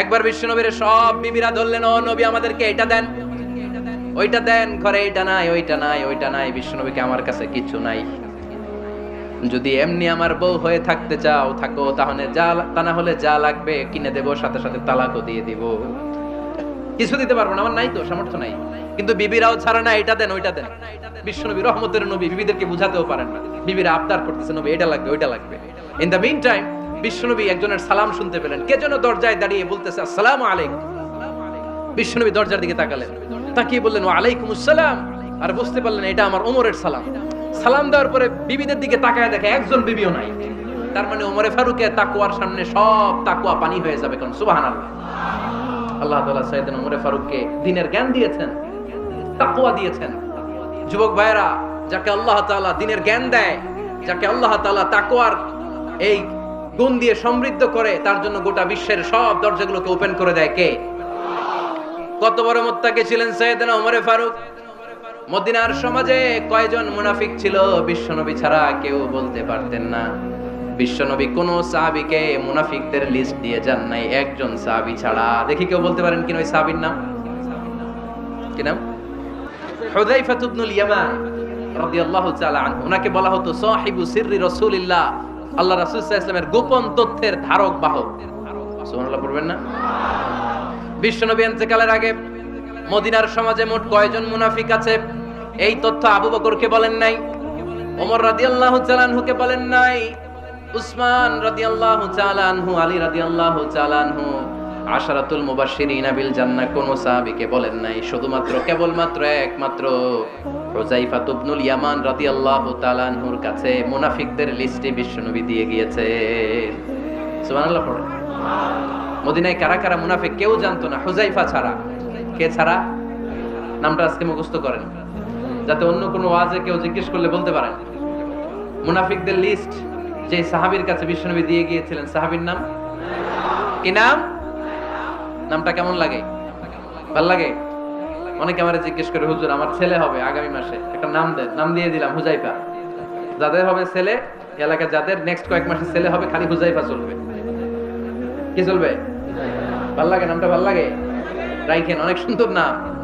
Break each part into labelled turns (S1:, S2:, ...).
S1: একবার বিশ্বনবীর সব বিবিরা ধরলেন, ও নবী, আমাদেরকে এটা দেন। ওইটা দেন, ঘরে এটা নাই, ওইটা নাই ওইটা নাই, বিশ্বনবীকে আমার কাছে কিছু নাই। যদি এমনি আমার বউ হয়ে থাকতে চাও, থাকো তাহলে যা তা না হলে যা লাগবে, কিনে দেবো, সাথে সাথে তালাকও দিয়ে দিব। কিছু দিতে পারব না, আমার নাই তো, সামর্থ্য নাই। কিন্তু বিবিরাও ছাড়া না, এটা দেন, ওইটা দেন। বিশ্বনবী রহমতের নবী, বিবিদেরকে বুঝাতেও পারেন না। বিবিরা আবদার করতেছে, নবী, এটা লাগবে, ওইটা লাগবে। ইন দ্য মিন টাইম বিশ্বনবী একজনের সালাম শুনতে পেলেন। কে যেন দরজায় দাঁড়িয়ে বলতেছে, আসসালামু আলাইকুম। বিশ্বনবী দরজার দিকে তাকালেন। তাকিয়ে বললেন আলাইকুম আসসালাম। আর বুঝতে পারলেন, এটা আমার ওমরের সালাম। সালাম দেওয়ার পরে বিবিদের দিকে তাকায় দেখে একজন বিবিও নাই। তার মানে ওমরে ফারুকের তাকুয়ার সামনে সব তাকুয়া পানি হয়ে যাবে কারণ সুবহানাল্লাহ। আল্লাহ তাআলা সাইয়েদিন ওমরে ফারুককে দিনের জ্ঞান দিয়েছেন তাকুয়া দিয়েছেন। যুবক ভাইরা যাকে আল্লাহ তাআলা দিনের জ্ঞান দেয়, যাকে আল্লাহ তাআলা তাকুয়ার এই গুণ দিয়ে সমৃদ্ধ করে, তার জন্য গোটা বিশ্বের সব দরজাগুলোকে ওপেন করে দেয় কে? কত বড় মোত্তাকে ছিলেন সৈয়দনা ওমরে ফারুক। মদিনার সমাজে কয়জন মুনাফিক ছিল, বিশ্বনবী ছাড়া কেউ বলতে পারতেন না। বিশ্বনবী কোন সাহাবীকে মুনাফিকদের লিস্ট দিয়ে যান নাই, একজন সাহাবী ছাড়া। দেখি কেউ বলতে পারেন কিনা ওই সাহাবীর নাম? কি নাম? হুযাইফা ইবনুল ইয়ামান রাদিয়াল্লাহু তাআলা আনহু। ওনাকে বলা হতো সাহিবু সিররি রাসূলিল্লাহ। আল্লাহ রাসূল ওয়াসাল্লামের গোপন তথ্যের ধারক, বাহক। পড়বেন না? বিশ্বনবী ইন্তেকালের আগে মদিনার সমাজে মোট কয়জন মুনাফিক আছে? এই তথ্য আবু বকরকে বলেন নাই, ওমর রাদিয়াল্লাহু তাআলা আনহুকে বলেন নাই, উসমান রাদিয়াল্লাহু তাআলা আনহু, আলী রাদিয়াল্লাহু তাআলা আনহু, আশারাতুল মুবাশশিরিনা বিল জান্নাহ, কোন সাহাবীকে বলেন নাই। শুধুমাত্র কেবলমাত্র একমাত্র হুযাইফা ইবনুল ইয়ামান রাদিয়াল্লাহু তাআলা আনহুর কাছে মুনাফিকদের লিস্টে বিশ্বনবী দিয়ে গিয়েছে। মদিনায় কারা কারা মুনাফিক কেউ জানতো না হুজাইফা ছাড়া। কে ছাড়া? নামটা আজকে মুখস্থ করেন। যাতে অন্য কোনো ওয়াজে কেউ জিজ্ঞেস করলে বলতে পারেন। মুনাফিকদের লিস্ট যে সাহাবীর কাছে বিশ্বনবী দিয়ে গিয়েছিলেন, সাহাবীর নাম? কি নাম? নামটা কেমন লাগে? ভালো লাগে? অনেকে আমারে জিজ্ঞেস করে, হুজুর, আমার ছেলে হবে আগামী মাসে। একটা নাম দেন, নাম দিয়ে দিলাম, হুজাইফা। যাদের হবে ছেলে এলাকা যাদের নেক্সট কয়েক মাসে ছেলে হবে, খালি হুজাইফা চলবে। কি চলবে? ভালো লাগে, নামটা ভালো লাগে? রাইখেন, অনেক সুন্দর নাম।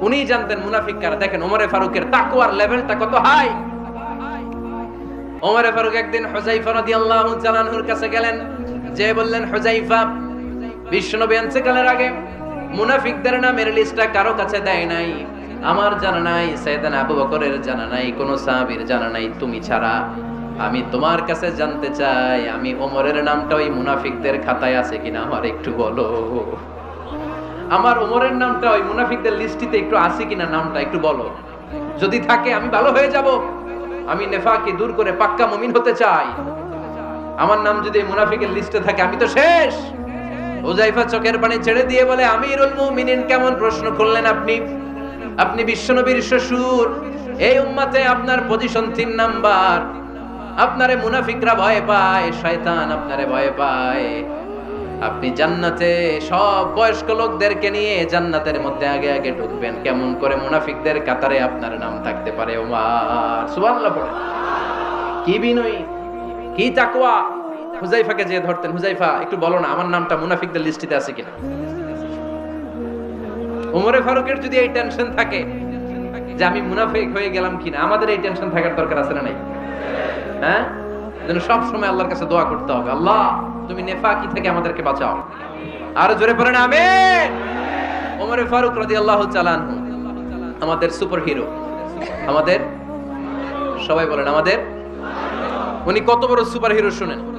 S1: উনি জানতেন, মুনাফিক কারা? দেখেন, ওমরে ফারুকের তাকুয়ার লেভেলটা কত হাই! ওমরে ফারুক একদিন হুজাইফা রাদিয়াল্লাহু তাআলা আনহুর কাছে গেলেন। যে বললেন, হুজাইফা, বিশ্বনবী ইন্তেকালের আগে। মুনাফিকদের নামের লিস্টটা কারও কাছে দেয় নাই। আমার জানা নাই সাইয়েদানা আবু বকরের জানা নাই, কোন সাহাবীর জানা নাই। তুমি ছাড়া আমি তোমার কাছে জানতে চাই, আমি ওমরের নামটা ওই মুনাফিকদের খাতায় আছে কিনা? আমার একটু বলো। আমার ওমরের নামটা ওই মুনাফিকদের লিস্টিতে একটু আছে কিনা নামটা একটু বলো। যদি থাকে, আমি ভালো হয়ে যাব। আমি নেফাকে দূর করে পাক্কা মুমিন হতে চাই। আমার নাম যদি মুনাফিকের লিস্টে থাকে, আমি তো শেষ। ওজাইফা চোখের পানি ছেড়ে দিয়ে বলে, আমিরুল মুমিনিন, কেমন প্রশ্ন করলেন আপনি? আপনি বিশ্বনবীর শ্বশুর। এই উম্মাতে আপনার পজিশন তিন নাম্বার। আপনারে মুনাফিকরা ভয় পায়, শয়তান আপনারে ভয় পায়। আপনি জান্নাতে সব বয়স্ক লোকদেরকে নিয়ে জান্নাতের মধ্যে আগে আগে ঢুকবেন। কেমন করে মুনাফিকদের কাতারে আপনার নাম থাকতে পারে ওমার সুবহানাল্লাহ কি বিনয়ী, কি তাকওয়া। হুজাইফাকে যে ধরতেন হুজাইফা একটু বলো না, আমার নামটা মুনাফিকদের লিস্টিতে আছে কিনা? ওমরে ফারুকের যদি এই টেনশন থাকে যে আমি মুনাফিক হয়ে গেলাম কিনা, আমাদের এই টেনশন থাকার দরকার আছে না নাই? হ্যাঁ? যেন সব সময় আল্লাহর কাছে দোয়া করতে হবে। আল্লাহ, তুমি নেফাকি থেকে আমাদেরকে বাঁচাও। আর জোরে পড়েন আমিন? ওমরে ফারুক রাদিয়াল্লাহু তাআলা আনহু, আমাদের সুপার হিরো আমাদের? সবাই বলেন, আমাদের? উনি কত বড় সুপার হিরো শুনেন?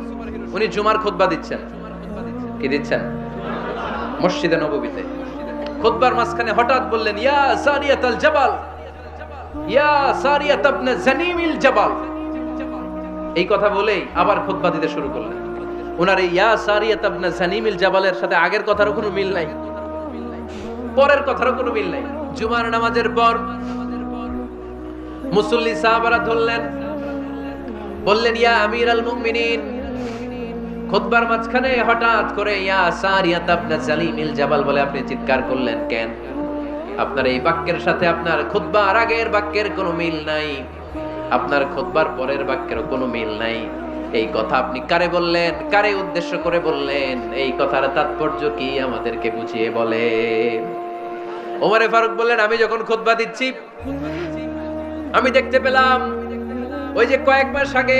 S1: উনি জুমার খুতবা দিচ্ছেন। কি দিচ্ছেন? মসজিদে নববীতে। খুতবার মাঝখানে হঠাৎ বললেন, ইয়া সারিয়াত আল জাবাল, ইয়া সারিয়াত ইবনে জানিমিল জাবাল। এই কথা বলেই আবার খুতবা দিতে শুরু করলেন। ওনার এই ইয়া সারিয়াত ইবনে জানিমিল জাবালের সাথে আগের কথারও কোনো মিল নাই। পরের কথারও কোনো মিল নাই। জুমার নামাজের পর মুসল্লি সাহাবারা ধরলেন, বললেন, ইয়া আমির আল মুমিনিন খুতবার মাঝখানে হঠাৎ করে ইয়া সারিয়াত ইবনে জালিমিল জাবাল বলে আপনি চিৎকার করলেন, কেন? আপনার এই বাক্যের সাথে আপনার খুতবার আগের বাক্যের কোনো মিল নাই। আপনার খুতবার পরের বাক্যের কোনো মিল নাই। এই কথা আপনি কারে বললেন? কারে উদ্দেশ্য করে বললেন? এই কথার তাৎপর্য কি আমাদেরকে বুঝিয়ে বলে? ওমারে ফারুক বললেন, আমি যখন খুতবা দিচ্ছি, আমি দেখতে পেলাম, ওই যে কয়েক মাস আগে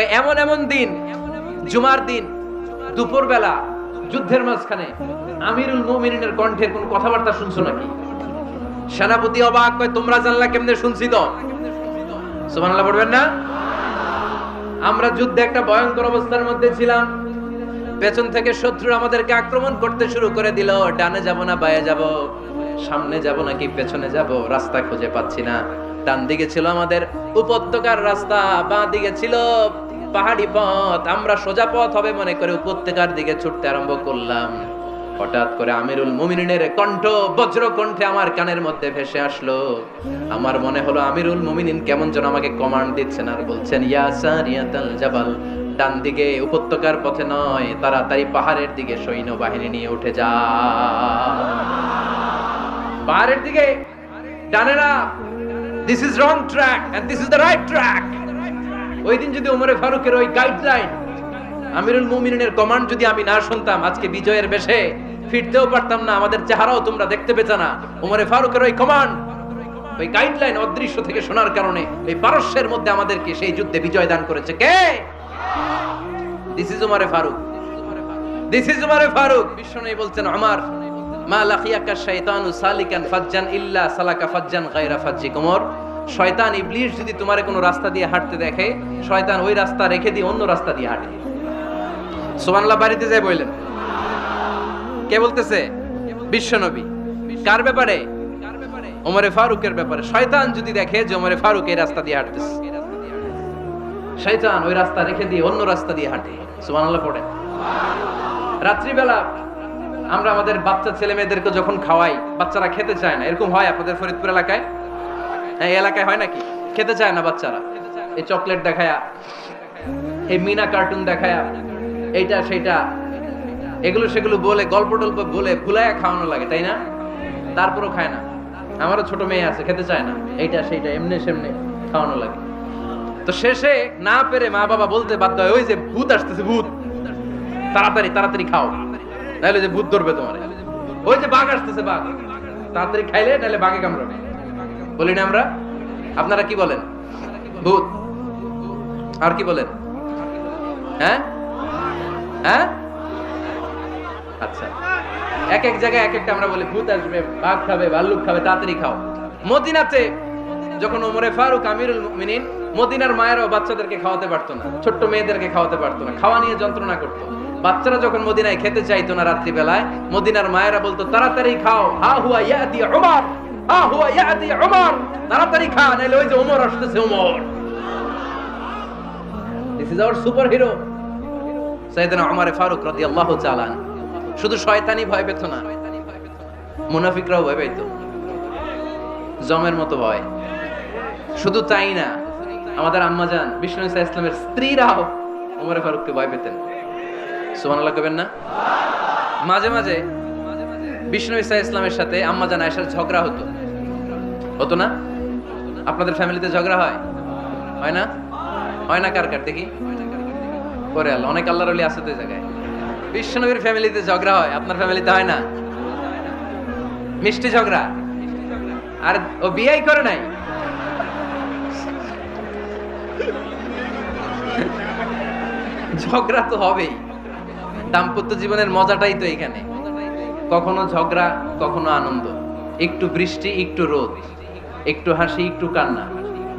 S1: এমন এমন দিন, জুমার দিন দুপুর বেলা যুদ্ধের মাঝখানে, আমিরুল মুমিনিনের কণ্ঠের কোন কথাবার্তা শুনছো নাকি? সেনাপতি অবাক কয়, তোমরা জানলা কেমনে শুনছি তো? পড়বেন না? আমরা যুদ্ধে একটা ভয়ঙ্কর অবস্থার মধ্যে ছিলাম। পেছন থেকে শত্রু আমাদেরকে আক্রমণ করতে শুরু করে দিল, ডানে যাব না, বায়ে যাব? সামনে যাব নাকি পেছনে যাব? রাস্তা খুঁজে পাচ্ছি না। ডান দিকে ছিল আমাদের উপত্যকার রাস্তা, বাঁ দিকে ছিল পাহাড়ি পথ, আমরা সোজা পথ হবে মনে করে উপত্যকার দিকে ছুটতে আরম্ভ করলাম। হঠাৎ করে আমিরুল মুমিনের কণ্ঠ বজ্র কণ্ঠে আমার কানের মধ্যে ভেসে আসলো। আমার মনে হলো আমিরুল মুমিনিন কেমন যেন আমাকে কমান্ড দিচ্ছেন আর বলছেন জাবাল। ডান দিকে উপত্যকার পথে নয়, তাড়াতাড়ি পাহাড়ের দিকে সৈন্য বাহিনী নিয়ে উঠে যা। পাহাড়ের দিকে। ডানে না this is wrong track and this is the right track ওই দিন যদি ওমরে ফারুকের ওই গাইডলাইন আমিরুল মুমিনের কমান্ড যদি আমি না শুনতাম, আজকে বিজয়ের বেশে ফিরতেও পারতাম না, আমাদের চেহারাও তোমরা দেখতে পেতে না। ওমরে ফারুকের ওই কমান্ড ওই গাইডলাইন অদৃশ্য থেকে শোনার কারণে এই পারস্যের মধ্যে আমাদেরকে সেই যুদ্ধে বিজয় দান করেছে। কে? This is Farooq. This is Farooq. বিশ্বনবী বলছেন, আমার, মা লাকিয়াকা শাইতানু সালিকান ফাজ্জান ইল্লা সালাকা ফাজ্জান গায়রা ফাজ্জি কুমর শয়তান ইবলিস যদি তোমার কোনো রাস্তা দিয়ে হাঁটতে দেখে, শয়তান ওই রাস্তা রেখে দিয়ে অন্য রাস্তা দিয়ে হাঁটে। সুবহানাল্লাহ, বাড়িতে যাই বললেন কে বলতেছে? বিশ্বনবী কার ব্যাপারে? ওমরে ফারুকের ব্যাপারে। শয়তান যদি দেখে যে ওমরে ফারুক এই রাস্তা দিয়ে হাঁটতেছে। শয়তান ওই রাস্তা রেখে দিয়ে অন্য রাস্তা দিয়ে হাঁটে। সুবহানাল্লাহ পড়ে রাত্রিবেলা আমরা আমাদের বাচ্চা ছেলে মেয়েদেরকে যখন খাওয়াই, বাচ্চারা খেতে চায় না, এরকম হয় আপনাদের ফরিদপুর এলাকায়? এই এলাকায় হয় নাকি? খেতে চায় না বাচ্চারা। এই চকলেট দেখায়া, এই মিনা কার্টুন দেখায়া, এইটা সেইটা, এগুলো সেগুলো বলে, গল্প টল্প বলে ভুলায়া খাওয়ানো লাগে, তাই না? তারপরও খায় না। আমারও ছোট মেয়ে আছে, খেতে চায় না। এইটা সেইটা, এমনি সেমনি খাওয়ানো লাগে। তো শেষে না পেরে মা বাবা বলতে বাধ্য হয়, ওই যে ভূত আসতেছে, ভূত। তাড়াতাড়ি তাড়াতাড়ি খাও। নাহলে যে ভূত ধরবে তোমার। ওই যে বাঘ আসতেছে, বাঘ। তাড়াতাড়ি খাইলে নাহলে বাঘে কামড়াবে। বলি না আমরা? আপনারা কি বলেন? ভূত। আর কি বলেন? হ্যাঁ? হ্যাঁ? আচ্ছা। এক এক জায়গায় এক একটা আমরা বলি, ভূত আসবে, বাঘ খাবে, ভাল্লুক খাবে, তাড়াতাড়ি খাও। মদিনাতে যখন ওমরে ফারুক আমিরুল মুমিনিন মদিনার মায়েরাও বাচ্চাদেরকে খাওয়াতে পারতো না, ছোট্ট মেয়েদেরকে খাওয়াতে পারতো না, খাওয়া নিয়ে যন্ত্রণা করতো। বাচ্চারা যখন মদিনায় খেতে চাইতো না রাত্রিবেলায়, মদিনার মায়েরা বলতো, তাড়াতাড়ি খাও। হা হুয়া ইয়াতি উমর। তাড়াতাড়ি ওই যে আসতেছে সুপার হিরো ফারুক জমের মতো ভয়। শুধু তাই না, আমাদের আম্মাজান বিষ্ণু ইসা ইসলামের স্ত্রীরাও ওমর ফারুককে ভয় পেতেন। সুবহানাল্লাহ কবেন না? মাঝে মাঝে বিষ্ণু ইসা ইসলামের সাথে আম্মাজান আয়েশার ঝগড়া হতো। হতো না? আপনাদের ফ্যামিলিতে ঝগড়া হয়? হয় না? হয় না কার কার? দেখি। করে আল্লাহ, অনেক আল্লাহর ওলি আছে তো জায়গায়। বিষ্ণুবীর ফ্যামিলিতে ঝগড়া হয়, আপনার ফ্যামিলিতে হয় না? মিষ্টি ঝগড়া? আর ও বিয়াই করে নাই? ঝগড়া তো হবেই। দাম্পত্য জীবনের মজাটাই তো এখানে কখনো ঝগড়া, কখনো আনন্দ। একটু বৃষ্টি, একটু রোদ। একটু হাসি, একটু কান্না।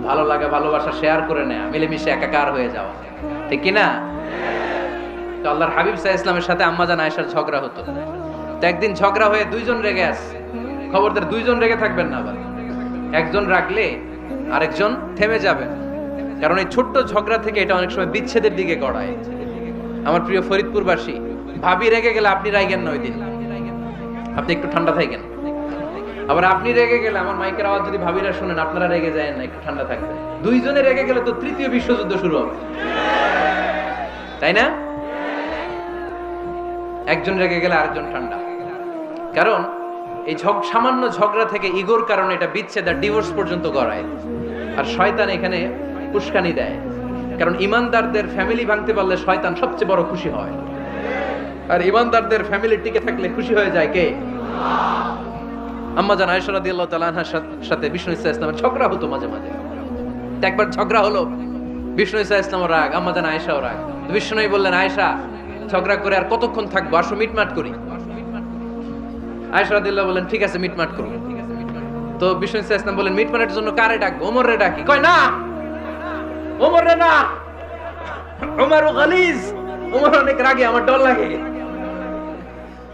S1: ভালো লাগা, ভালোবাসা শেয়ার করে নেয়া, মিলেমিশে একাকার হয়ে যাওয়া। ঠিক কি না? তো আল্লাহর হাবিব সাহা ইসলামের সাথে আম্মা আম্মাজান আয়েশার ঝগড়া হতো। তো একদিন ঝগড়া হয়ে দুইজন রেগে আছে। খবরদার দুইজন রেগে থাকবেন না আবার। একজন রাখলে আরেকজন থেমে যাবেন কারণ এই ছোট্ট ঝগড়া থেকে এটা অনেক সময় বিচ্ছেদের দিকে গড়ায়। আমার প্রিয় ফরিদপুরবাসী, ভাবি রেগে গেলে আপনি রাইগেন না ওই দিন। আপনি একটু ঠান্ডা থাকেন। আবার আপনি রেগে গেলে আমার মাইকের আওয়াজ যদি ভাবিরা শুনেন, আপনারা রেগে যায় না, একটু ঠান্ডা থাকবেন দুইজনে রেগে গেলে তো তৃতীয় বিশ্বযুদ্ধ শুরু হবে। তাই না? একজন রেগে গেলে আরেকজন ঠান্ডা। কারণ এই ঝগ, সামান্য ঝগড়া থেকে ইগোর কারণে এটা বিচ্ছেদ আর ডিভোর্স পর্যন্ত গড়ায়। আর শয়তান এখানে উস্কানি দেয়। কারণ ইমানদারদের ফ্যামিলি ভাঙতে পারলে শয়তান সবচেয়ে বড় খুশি হয়। আর ইমানদারদের ফ্যামিলি টিকে থাকলে খুশি হয়ে যায় কে? আম্মা জান আয়েশা রাদিয়াল্লাহু তাআলা আনহার সাথে- বিষ্ণু ইসা ইসলামের ঝগড়া হতো মাঝে মাঝে। একবার ঝগড়া হলো, বিষ্ণু ইসা ইসলামও রাগ, আম্মা জান আয়েশাও রাগ। তো বিষ্ণু নবী বললেন, আয়েশা, ঝগড়া করে আর কতক্ষণ থাকব? আসো, মিটমাট করি। আয়েশা রাদিয়াল্লাহু বললেন, ঠিক আছে, মিটমাট করো। তো বিষ্ণু ইসা ইসলাম বললেন, মিটমাটের জন্য কারে ডাকবো? ওমর রে ডাকি? কয়, না ওমর রে না। ওমর গালিজ। ওমর অনেক রাগে, আমার ডর লাগে।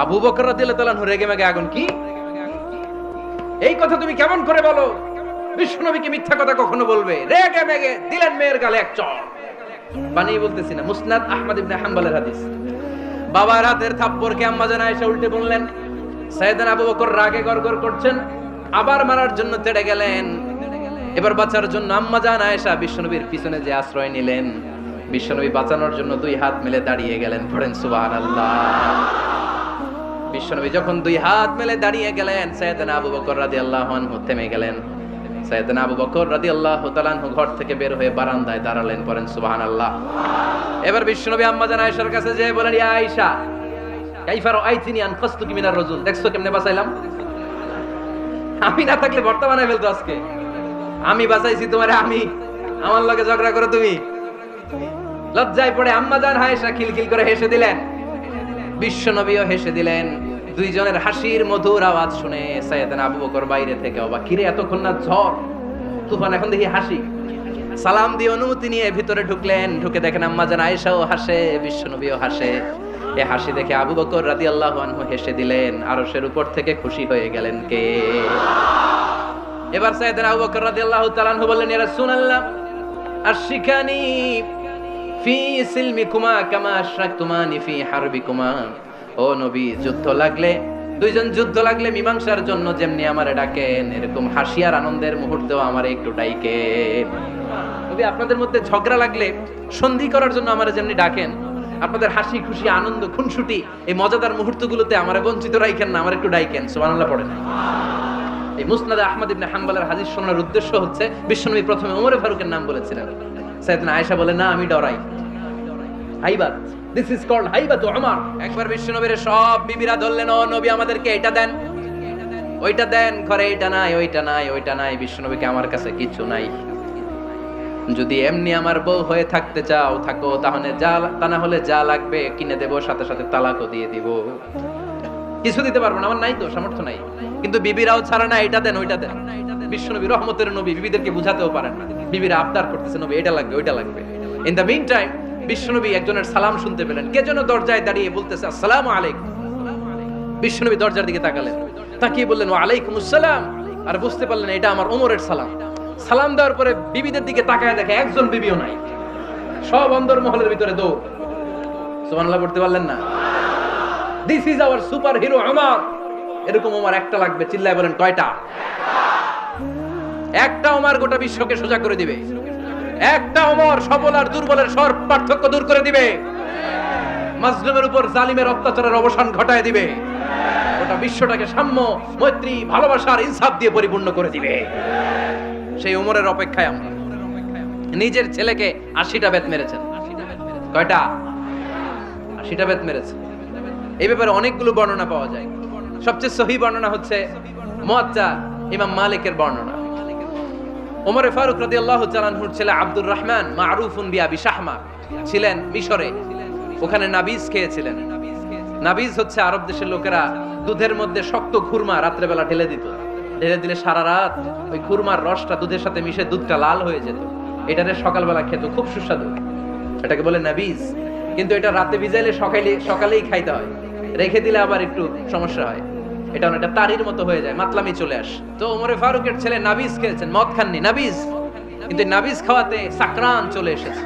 S1: আবু বকর রাদিয়াল্লাহু রেগে মেগে আগুন কি? এই কথা তুমি কেমন করে বলো? বিষ্ণুনবীকে মিথ্যা কথা কখনো বলবে? রেগে মেগে দিলেন মেয়ের গালে এক চড় বানিয়ে বলতেছি না, মুসনাদ আহমদ ইবনে হাম্বলের হাদিস। বাবার হাতের থাপ্পড়কে আম্মা জান আয়েশা উল্টে বললেন, সাইয়েদান আবু বকর রাগে গড়গড় করছেন, আবার মারার জন্য তেড়ে গেলেন। এবার বাঁচার জন্য আম্মা জান আয়েশা বিশ্বনবীর পিছনে যে আশ্রয় নিলেন, বিশ্বনবী বাঁচানোর জন্য দুই হাত মেলে দাঁড়িয়ে গেলেন, পড়েন সুবহানাল্লাহ। বিশ্বনবী যখন দুই হাত মেলে দাঁড়িয়ে গেলেন সৈয়দনা আবু বকর রাদিয়াল্লাহু আনহু থেমে গেলেন। সৈয়দনা আবু বকর রাদিয়াল্লাহু তাআলা আনহু ঘর থেকে বের হয়ে বারান্দায় দাঁড়ালেন পরেন পড়েন সুবহানাল্লাহ। এবার বিশ্বনবী আম্মা জান আয়েশার কাছে যেয়ে বলেন, ইয়া আয়েশা, কাইফা রাআইতিনি আনকাসতুকি মিনার রাজুল? দেখছ কেমনে বাঁচাইলাম? আমি না থাকলে ভর্তা বানাই ফেলতো আজকে। আমি বাঁচাইছি তোমারে, আমি। আমার লগে ঝগড়া করো তুমি। লজ্জায় পড়ে আম্মা জান আয়েশা খিলখিল করে হেসে দিলেন। বিশ্বনবীও হেসে দিলেন। দুইজনের হাসির মধুর আওয়াজ শুনে সাইয়েদান আবু বকর বাইরে থেকে অবাক। কিরে, এতক্ষণ না ঝড়? তুফান এখন দেখি হাসি? সালাম দিয়ে অনুমতি নিয়ে ভিতরে ঢুকলেন। ঢুকে দেখেন আম্মা জান আয়েশাও হাসে, বিশ্বনবীও হাসে। এ হাসি দেখে আবু বকর রাদিয়াল্লাহু আনহু হেসে দিলেন। আরশের উপর থেকে খুশি হয়ে গেলেন কে? এবার সাইয়েদান আবু বকর রাদিয়াল্লাহু আল্লাহ আনহু বললেন, ইয়া রাসূলুল্লাহ আশিকানি ফি সিলমিকুমা কামা আশরাকতুমানি ফি ও নবী, যুদ্ধ লাগলে, দুইজন যুদ্ধ লাগলে মীমাংসার জন্য যেমনি আমারে ডাকেন, এরকম হাসি আর আনন্দের মুহূর্তেও আমারে একটু ডাইকেন। নবী, আপনাদের মধ্যে ঝগড়া লাগলে সন্ধি করার জন্য আমারে যেমনি ডাকেন, আপনাদের হাসি খুশি, আনন্দ, খুনসুটি, এই মজাদার মুহূর্তগুলোতে আমারে বঞ্চিত রাইখেন না, আমার একটু ডাইকেন, সুবহানাল্লাহ পড়েন। এই মুসনাদে আহমদ ইবনে হাম্বলের হাদিস শোনার উদ্দেশ্য হচ্ছে, বিশ্বনবী প্রথমে ওমরে ফারুকের নাম বলেছিলেন। সাইয়েদনা আয়েশা বলে, না, আমি ডরাই। আইবাত দিস ইজ কল্ড হাইবাতু উমর। একবার সব বিবিরা ধরলেন, ও নবী, আমাদেরকে এটা দেন। ওইটা দেন, ঘরে এইটা নাই, ওইটা নাই ওইটা নাই, বিশ্বনবীকে আমার কাছে কিছু নাই। যদি এমনি আমার বউ হয়ে থাকতে চাও, থাকো, তাহলে যা, তা না হলে যা লাগবে, কিনে দেবো, সাথে সাথে তালাকও দিয়ে দিব। কিছু দিতে পারব না, আমার নাই তো, সামর্থ্য নাই। কিন্তু বিবিরাও ছাড়া না, এটা দেন, ওইটা দেন। বিশ্বনবী রহমতের নবী, বিবিদেরকে বুঝাতেও পারেন না। বিবিরা আবদার করতেছে, নবী, এটা লাগবে, ওইটা লাগবে। ইন দ্য মিন টাইম বিশ্বনবী একজনের সালাম শুনতে পেলেন। কে যেন দরজায় দাঁড়িয়ে বলতেছে, আসসালামু আলাইকুম। বিশ্বনবী দরজার দিকে তাকালেন। তাকিয়ে বললেন, ওয়ালাইকুম আসসালাম। আর বুঝতে পারলেন, এটা আমার ওমরের সালাম। সালাম দেওয়ার পরে বিবিদের দিকে তাকায় দেখে একজন বিবিও নাই। সব অন্দর মহলের ভিতরে দৌড়। সুবহানাল্লাহ, পড়তে পারলেন না? This is our super hero আমার এরকম আমার একটা লাগবে, চিল্লায় বলেন, কয়টা? একটা ওমার গোটা বিশ্বকে সোজা করে দিবে। একটা অমর সবল আর দুর্বলের সর পার্থক্য দূর করে দিবে। মাজলুমের উপর জালিমের অত্যাচারের অবসান ঘটায় দিবে। গোটা বিশ্বটাকে সাম্য, মৈত্রী, ভালোবাসার ইনসাফ দিয়ে পরিপূর্ণ করে দিবে। সেই উমরের অপেক্ষায় আমরা। নিজের ছেলেকে আশিটা বেত মেরেছেন। কয়টা? আশিটা বেত মেরেছে। এই ব্যাপারে অনেকগুলো বর্ণনা পাওয়া যায়। সবচেয়ে সহি বর্ণনা হচ্ছে মুয়াত্তা ইমাম মালিকের বর্ণনা। ওমরে ফারুক রাদিয়াল্লাহু তাআলাহুর ছেলে আব্দুর রহমান মারুফুন বিআবি শাহমা ছিলেন মিশরে। ওখানে নাবিজ খেয়েছিলেন। নাবিজ হচ্ছে আরব দেশের লোকেরা দুধের মধ্যে শক্ত খুরমা রাত্রেবেলা ঢেলে দিত। ঢেলে দিলে সারা রাত ওই খুরমার রসটা দুধের সাথে মিশে দুধটা লাল হয়ে যেত। এটারে সকালবেলা খেত, খুব সুস্বাদু। এটাকে বলে নাবিজ। কিন্তু এটা রাতে ভিজাইলে সকালে সকালেই খাইতে হয়। রেখে দিলে আবার একটু সমস্যা হয়। এটা অনেকটা তারির মতো হয়ে যায়, মাতলামি চলে আসে। তো ওমরে ফারুকের ছেলে নাবিজ খেয়েছেন মদ খাননি নাবিজ কিন্তু নাবিজ খাওয়াতে সাকরান চলে এসেছে।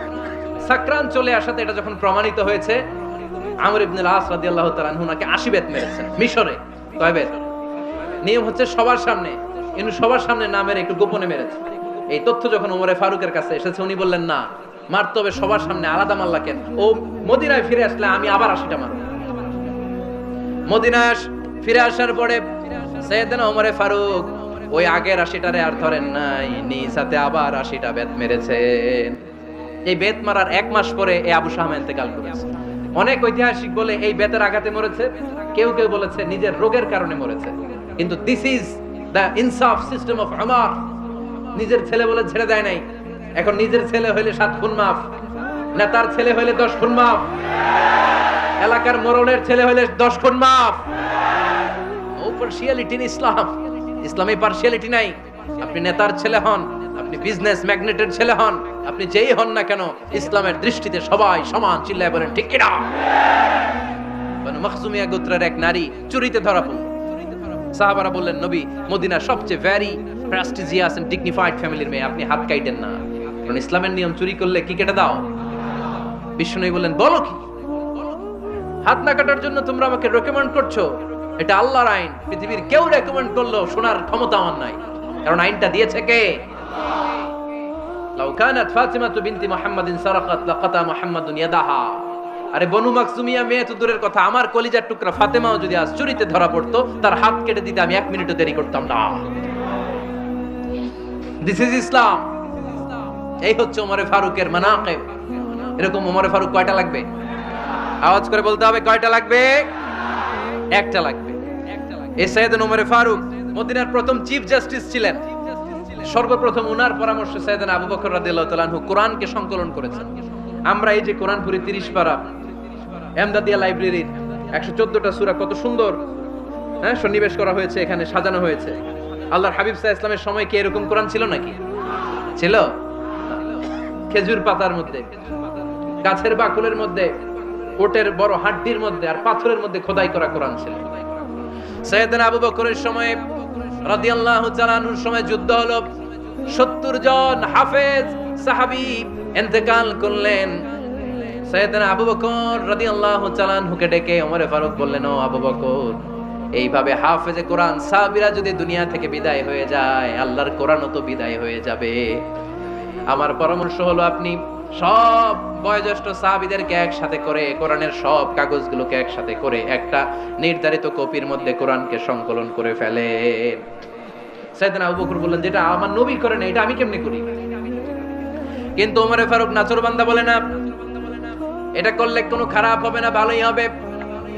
S1: সাকরান চলে আসাতে এটা যখন প্রমাণিত হয়েছে, আমর ইবনুল আস রাদিয়াল্লাহু তাআলা আনহু নাকি 80 বেত মেরেছেন, মিশরে নিয়ম হচ্ছে সবার সামনে সবার সামনে না মেরে একটু গোপনে মেরেছে। এই তথ্য যখন ওমরে ফারুকের কাছে এসেছে, উনি বললেন, না, মারতে হবে সবার সামনে, আলাদা মাল্লা কেন ও মদিনায় ফিরে আসলে আমি আবার আশিটা মারব। মদিনায় ফিরে আসার পরে সৈয়দনা ওমরে ফারুক ওই আগের আশিটারে আর ধরেন নাই, নিজ হাতে আবার আশিটা বেত মেরেছেন। এই বেত মারার এক মাস পরে এই আবু শাহ ইন্তেকাল করেছে। অনেক ঐতিহাসিক বলে এই বেতের আঘাতে মরেছে, কেউ কেউ বলেছে নিজের রোগের কারণে মরেছে। কিন্তু দিস ইজ দ্য ইনসাফ সিস্টেম অফ আমার নিজের ছেলে বলে ছেড়ে দেয় নাই। এখন নিজের ছেলে হইলে সাত খুন মাফ, নেতার ছেলে হইলে দশ খুন মাফ। এলাকার মোরলের ছেলে হইলে দশ খুন মাফ। পার্সিয়ালিটি ইন ইসলাম ইসলামে পার্সিয়ালিটি নাই। আপনি নেতার ছেলে হন, আপনি বিজনেস ম্যাগনেটের ছেলে হন, আপনি যেই হন না কেন, ইসলামের দৃষ্টিতে সবাই সমান চিল্লায় বলেন, ঠিক কিনা? বনু মখজুমিয়া গোত্রের এক নারী চুরিতে ধরা পড়ল। সাহাবারা বললেন, নবী মদিনা সবচেয়ে ভ্যারি প্রেস্টিজিয়াস এন্ড ডিগনিফাইড ফ্যামিলির মেয়ে, আপনি হাত কাইটেন না। কারণ ইসলামের নিয়ম চুরি করলে কি কেটে দাও? বিষ্ণু বললেন, বলো কি? হাত না কাটার জন্য তোমরা আমাকে রেকমেন্ড করছ? এটা আল্লাহর আইন। পৃথিবীর কেউ রেকমেন্ড করল শোনার ক্ষমতা আমার নাই। কারণ আইনটা দিয়েছে কে? লাউ কানাত ফাতিমা বিনতি মুহাম্মাদিন সারাকাত, লাকাতা মুহাম্মাদুন ইয়াদাহা। আরে বনু মাকসুমিয়া মেয়ে তো দূরের কথা, আমার কলিজার টুকরা ফাতেমাও যদি আজ চুরিতে ধরা পড়তো, তার হাত কেটে দিতে আমি এক মিনিটও দেরি করতাম না। দিস ইজ ইসলাম এই হচ্ছে ওমরে ফারুকের মানাকিব। এরকম ওমরে ফারুক কয়টা লাগবে? আওয়াজ করে বলতে হবে কয়টা লাগবে? একটা লাগবে। ওমরে ফারুক মদিনার প্রথম চিফ জাস্টিস ছিলেন। সর্বপ্রথম উনার আবু কোরআনকে সংকলন করেছেন। আমরা এই যে কোরআন পুরি 30 পারা, এমদাদিয়া লাইব্রেরির 114টা সূরা কত সুন্দর হ্যাঁ সন্নিবেশ করা হয়েছে, এখানে সাজানো হয়েছে। আল্লাহর হাবিব ইসলামের সময় কি এরকম কোরআন ছিল নাকি? ছিল? খেজুর পাতার মধ্যে, গাছের বাকুলের মধ্যে, ওটের বড় হাড্ডির মধ্যে আর পাথরের মধ্যে খোদাই করা কোরআন ছিল। সৈয়দনা আবু বকরের সময় রাদিয়াল্লাহু তাআলা আনহুর সময় যুদ্ধ হলো। 70 জন হাফেজ সাহাবী ইন্তেকাল করলেন। সৈয়দনা আবু বকর রাদিয়াল্লাহু তাআলা আনহুকে ডেকে ওমর ফারুক বললেন, ও আবু বকর, এইভাবে হাফেজে কোরআন সাহাবীরা যদি দুনিয়া থেকে বিদায় হয়ে যায়, আল্লাহর কোরআনও তো বিদায় হয়ে যাবে। আমার পরামর্শ হলো আপনি সব বয়োজ্যেষ্ঠ সাহাবীদেরকে একসাথে করে, কোরআনের সব কাগজগুলোকে একসাথে করে একটা নির্ধারিত কপির মধ্যে কোরআনকে সংকলন করে ফেলে। বললেন, যেটা আমার নবী করে না, এটা আমি করি? কিন্তু ওমরে ফারুক নাচর বান্দা বলে না, এটা করলে কোনো খারাপ হবে না, ভালোই হবে।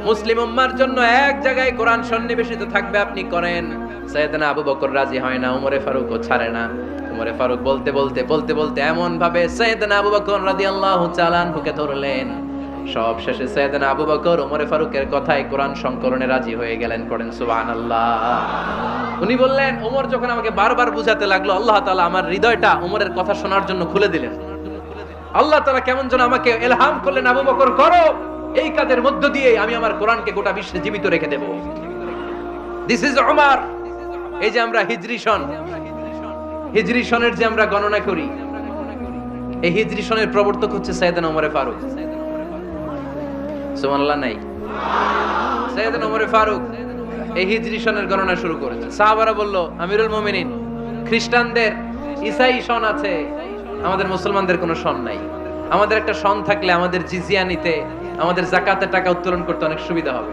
S1: মুসলিম উম্মার জন্য এক জায়গায় কোরআন সন্নিবেশিত থাকবে, আপনি করেন। সৈয়দনা আবু বকর রাজি হয় না উমরে ফারুকও ছাড়ে না। উমরে ফারুক বলতে বলতে বলতে বলতে এমন ভাবে সৈয়দনা আবু বকর রাদিয়াল্লাহু চালান হুকে ধরলেন। সব শেষে সৈয়দনা আবু বকর উমরে ফারুকের কথায় কোরআন সংকলনে রাজি হয়ে গেলেন, পড়েন সুবহানাল্লাহ। উনি বললেন ওমর যখন আমাকে বারবার বুঝাতে লাগল, আল্লাহ তাআলা আমার হৃদয়টা ওমরের কথা শোনার জন্য খুলে দিলেন। আল্লাহ তাআলা কেমন যেন আমাকে এলহাম করলেন, আবু বকর করো, এই কাজের মধ্য দিয়ে আমি আমার কোরআনকে গোটা বিশ্বে জীবিত রেখে দেব। দিস ইজ ওমর এই যে আমরা হিজরি সন হিজরি সনের যে আমরা গণনা করি, এই হিজরি সনের প্রবর্তক হচ্ছে সৈয়দান ওমরে ফারুক। সুবহানাল্লাহ, নাই? ওমরে ফারুক এই হিজরি সনের গণনা শুরু করেছে। সাহাবারা বলল, আমিরুল মুমিনিন, খ্রিস্টানদের ঈসাই সন আছে, আমাদের মুসলমানদের কোনো সন নাই। আমাদের একটা সন থাকলে আমাদের জিজিয়া নিতে, আমাদের জাকাতের টাকা উত্তোলন করতে অনেক সুবিধা হবে।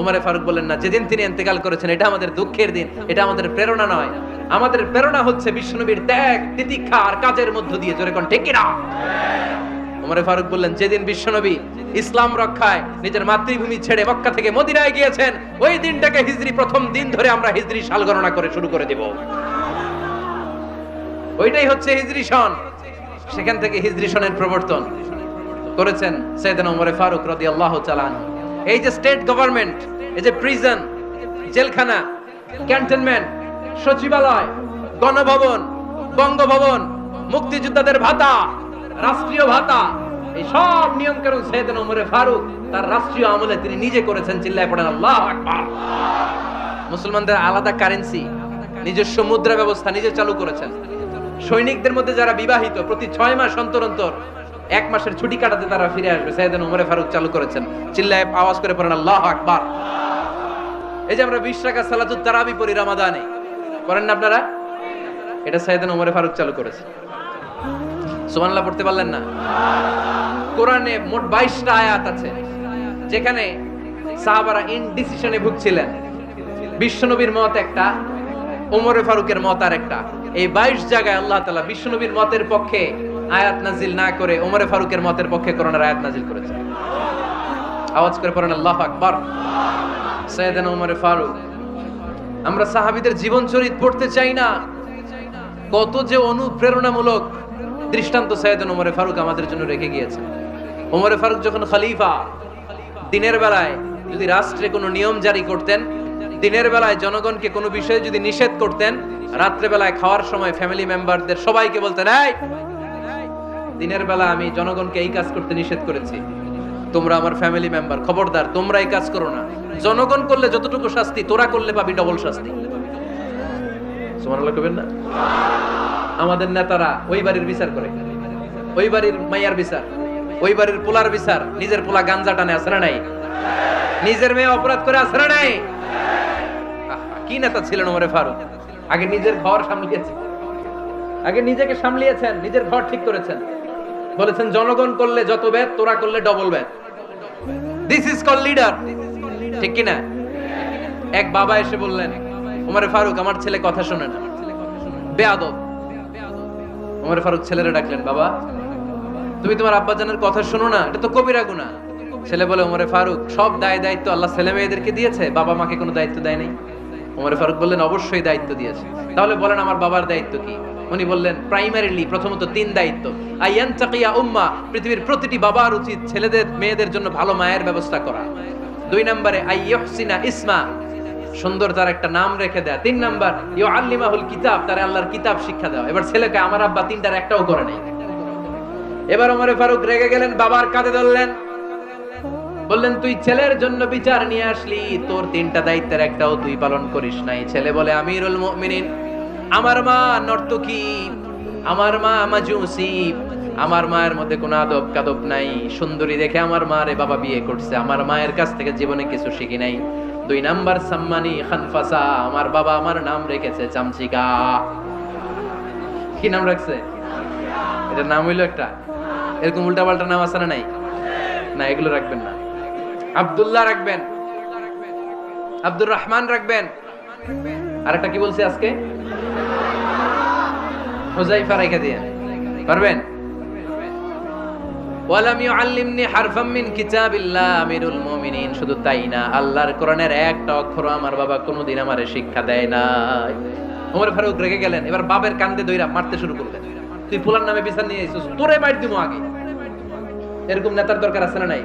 S1: ওমরে ফারুক বলেন না, যেদিন তিনি এন্তেকাল করেছেন, এটা আমাদের দুঃখের দিন, এটা আমাদের প্রেরণা নয়। আমাদের প্রেরণা হচ্ছে বিশ্বনবীর ত্যাগ, তিতিক্ষা আর কাজের মধ্য দিয়ে, জোরে কোন ঠিক কিনা? ওমরে ফারুক বললেন, যেদিন বিশ্বনবী ইসলাম রক্ষায় নিজের মাতৃভূমি ছেড়ে মক্কা থেকে মদিনায় গিয়েছেন, ওই দিনটাকে হিজরি প্রথম দিন ধরে আমরা হিজরি সাল গণনা করে শুরু করে দেব। ওইটাই হচ্ছে হিজরি সন। সেখান থেকে হিজরি সনের প্রবর্তন করেছেন সৈয়দান ওমরে ফারুক রাদিয়াল্লাহু তাআলা এই যে স্টেট গভর্নমেন্ট এই যে প্রিজন জেলখানা ক্যান্টনমেন্ট সচিবালয়, গণভবন, বঙ্গভবন, মুক্তিযোদ্ধাদের ভাতা, রাষ্ট্রীয় ভাতা, এই সব নিয়ম কানুন সৈয়দান ওমরে ফারুক, তার রাষ্ট্রীয় আমলে তিনি নিজে করেছেন, চিল্লায় পড়েন, আল্লাহু আকবার। মুসলমানদের আলাদা কারেন্সি নিজস্ব মুদ্রা ব্যবস্থা নিজে চালু করেছেন। সৈনিকদের মধ্যে যারা বিবাহিত, প্রতি ছয় মাস অন্তর অন্তর এক মাসের ছুটি কাটাতে তারা ফিরে আসবে। সাইয়েদান উমরে ফারুক চালু করেছেন। চিল্লায় আওয়াজ করে পড়েন, আল্লাহ আকবার। এই যে আমরা বিশ টাকা সালাতুত তারাবি পড়ি রামাদানে। করেন না আপনারা? এটা সাইয়েদান উমরে ফারুক চালু করেছে। সুবহানাল্লাহ, পড়তে পারলেন না? কোরআনে মোট বাইশটা আয়াত আছে, যেখানে সাহাবারা ইনডিসিশনে ভুগছিলেন। বিশ্বনবীর মত একটা ওমরে ফারুকের মত আর একটা এই বাইশ জায়গায় আল্লাহ তালা বিশ্বনবীর মতের পক্ষে আয়াত নাজিল না করে ওমরে ফারুকের মতের পক্ষে করোনার আয়াত নাজিল করেছে। আওয়াজ করে পড়েন, আল্লাহ আকবর। সৈয়দান ওমরে ফারুক, আমরা সাহাবিদের জীবন চরিত পড়তে চাই না। কত যে অনুপ্রেরণামূলক দৃষ্টান্ত সৈয়দান ওমরে ফারুক আমাদের জন্য রেখে গিয়েছে। ওমরে ফারুক যখন খলিফা, দিনের বেলায় যদি রাষ্ট্রে কোনো নিয়ম জারি করতেন, দিনের বেলায় জনগণকে কোনো বিষয়ে যদি নিষেধ করতেন রাত্রে বেলায় খাওয়ার সময় ফ্যামিলি মেম্বারদের সবাইকে বলতেন, এই দিনের বেলা আমি জনগণকে এই কাজ করতে নিষেধ করেছি। তোমরা আমার ফ্যামিলি মেম্বার খবরদার, তোমরা এই কাজ করো না। জনগণ করলে যতটুকু শাস্তি, তোরা করলে পাবি ডবল শাস্তি। কবেন না? আমাদের নেতারা ওই বাড়ির বিচার করে। ওই বাড়ির মাইয়ার বিচার, ওই বাড়ির পোলার বিচার, নিজের পোলা গাঞ্জা টানে আসরে নাই? নিজের মেয়ে অপরাধ করে আসরে নাই? কি নেতা ছিলেন ওমরে ফারুক? আগে নিজের ঘর সামলিয়েছে আগে নিজেকে সামলিয়েছেন, নিজের ঘর ঠিক করেছেন। বলেছেন, জনগণ করলে যত ব্যাত তোরা করলে ডবল ব্যাত দিস ইজ কল লিডার ঠিক কি না এক বাবা এসে বললেন, ওমরে ফারুক, আমার ছেলে কথা শোনে না। বেয়াদব। ওমরে ফারুক ছেলেরা ডাকলেন, বাবা, তুমি তোমার আব্বাজানের কথা শোনো না, এটা তো কবিরা গুনাহ। ছেলে বলে, ওমরে ফারুক, সব দায় দায়িত্ব আল্লাহ ছেলে মেয়েদেরকে দিয়েছে, বাবা মাকে কোনো দায়িত্ব দেয় নাই। ওমরে ফারুক বললেন, অবশ্যই দায়িত্ব দিয়েছে। তাহলে বলেন, আমার বাবার দায়িত্ব কি? উনি বললেন প্রাইমারিলি প্রথমত তিন দায়িত্ব। আইয়ান চাকিয়া উম্মা, পৃথিবীর প্রতিটি বাবার উচিত ছেলেদের, মেয়েদের জন্য ভালো মায়ের ব্যবস্থা করা। দুই নম্বরে আইয়হসিনা ইসমা সুন্দর তার একটা নাম রেখে দেয়া। তিন নাম্বার ইউ আল্লিমাহুল কিতাব তার আল্লাহর কিতাব শিক্ষা দেওয়া। এবার ছেলেকে আমার আব্বা তিনটার একটাও করে নাই। এবার ওমরে ফারুক রেগে গেলেন, বাবার কাঁধে ধরলেন। বললেন, তুই ছেলের জন্য বিচার নিয়ে আসলি, তোর তিনটা দায়িত্বের একটাও তুই পালন করিস নাই। ছেলে বলে, আমিরুল মুমিনিন আমার মা নর্তকী আমার মা মাজুসি আমার মায়ের মধ্যে কোনো আদব কাদব নাই। সুন্দরী দেখে আমার মা রে বাবা বিয়ে করছে। আমার মায়ের কাছ থেকে জীবনে কিছু শিখি নাই। দুই নাম্বার সাম্মানি খানফাসা, আমার বাবা আমার নাম রেখেছে চামচিকা। কি নাম রাখছে? এটা নাম হইল একটা। এরকম উল্টা পাল্টা নাম আছে না নাই? না, এগুলো রাখবেন না। আব্দুল্লাহ রাখবেন। আব্দুর রহমান রাখবেন। আরেকটা কি বলছে আজকে? হুজাইফা রেখে দিয়ে। পারবেন? ওয়ালাম ইউআল্লিমনি হারফাম মিন কিতাবিল্লাহ, আমিরুল মুমিনিন। শুধু তাই না, আল্লাহর কোরআনের একটা অক্ষর আমার বাবা কোনোদিন আমারে শিক্ষা দেয় নাই। ওমর ফারুক রেগে গেলেন, এবার বাবের কান্দে দইরা মারতে শুরু করলেন। তুই ফুলার নামে বিচার নিয়ে এসেছিস তোরে মার দিমু আগে। এরকম নেতার দরকার আছে না নাই?